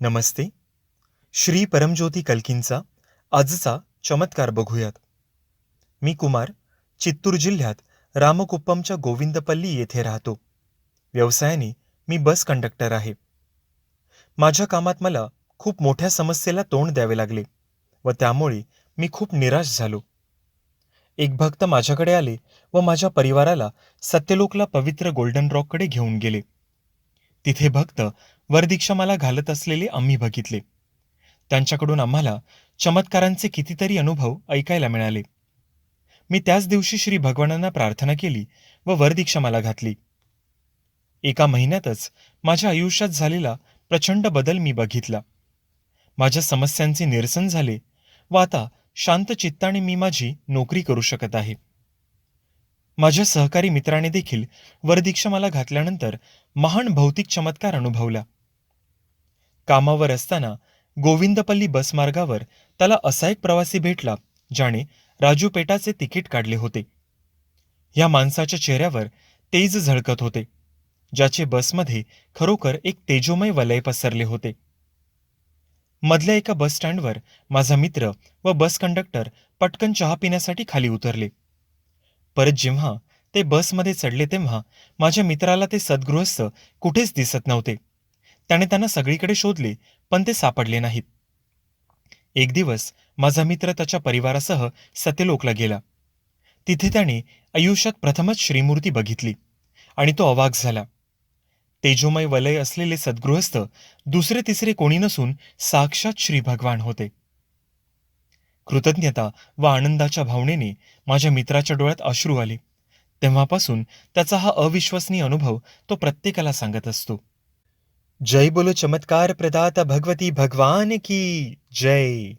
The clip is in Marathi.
नमस्ते. श्री परमज्योती कल्कींचा आजचा चमत्कार बघूयात. मी कुमार चित्तूर जिल्ह्यात रामकुप्पमच्या गोविंदपल्ली येथे राहतो. व्यवसायाने मी बस कंडक्टर आहे. माझ्या कामात मला खूप मोठ्या समस्येला तोंड द्यावे लागले व त्यामुळे मी खूप निराश झालो. एक भक्त माझ्याकडे आले व माझ्या परिवाराला सत्यलोकला पवित्र गोल्डन रॉककडे घेऊन गेले. तिथे भक्त वरदीक्षामाला घालत असलेले आम्ही बघितले. त्यांच्याकडून आम्हाला चमत्कारांचे कितीतरी अनुभव ऐकायला मिळाले. मी त्याच दिवशी श्री भगवानांना प्रार्थना केली व वरदीक्षामाला घातली. एका महिन्यातच माझ्या आयुष्यात झालेला प्रचंड बदल मी बघितला. माझ्या समस्यांचे निरसन झाले व आता शांत चित्ताने मी माझी नोकरी करू शकत आहे. माझ्या सहकारी मित्राने देखील वरदीक्षा मला घातल्यानंतर महान भौतिक चमत्कार अनुभवला. कामावर असताना गोविंदपल्ली बसमार्गावर त्याला असा एक प्रवासी भेटला ज्याने राजू पेटाचे तिकीट काढले होते. या माणसाच्या चेहऱ्यावर तेज झळकत होते ज्याचे बसमध्ये खरोखर एक तेजोमय वलय पसरले होते. मधल्या एका बस स्टँडवर माझा मित्र व बस कंडक्टर पटकन चहा पिण्यासाठी खाली उतरले. परत जेव्हा ते बसमध्ये चढले तेव्हा माझ्या मित्राला ते सद्गृहस्थ कुठेच दिसत नव्हते. त्याने त्यांना सगळीकडे शोधले पण ते सापडले नाहीत. एक दिवस माझा मित्र त्याच्या परिवारासह सत्यलोकला गेला. तिथे त्याने आयुष्यात प्रथमच श्रीमूर्ती बघितली आणि तो अवाक झाला. तेजोमय वलय असलेले सद्गृहस्थ दुसरे तिसरे कोणी नसून साक्षात श्री भगवान होते. कृतज्ञता व आनंदाच्या भावनेने माझ्या मित्राच्या डोळ्यात अश्रू आले. तेव्हापासून त्याचा हा अविश्वसनीय अनुभव तो प्रत्येकाला सांगत असतो. जय बोलो चमत्कार प्रदाता भगवती भगवान की जय।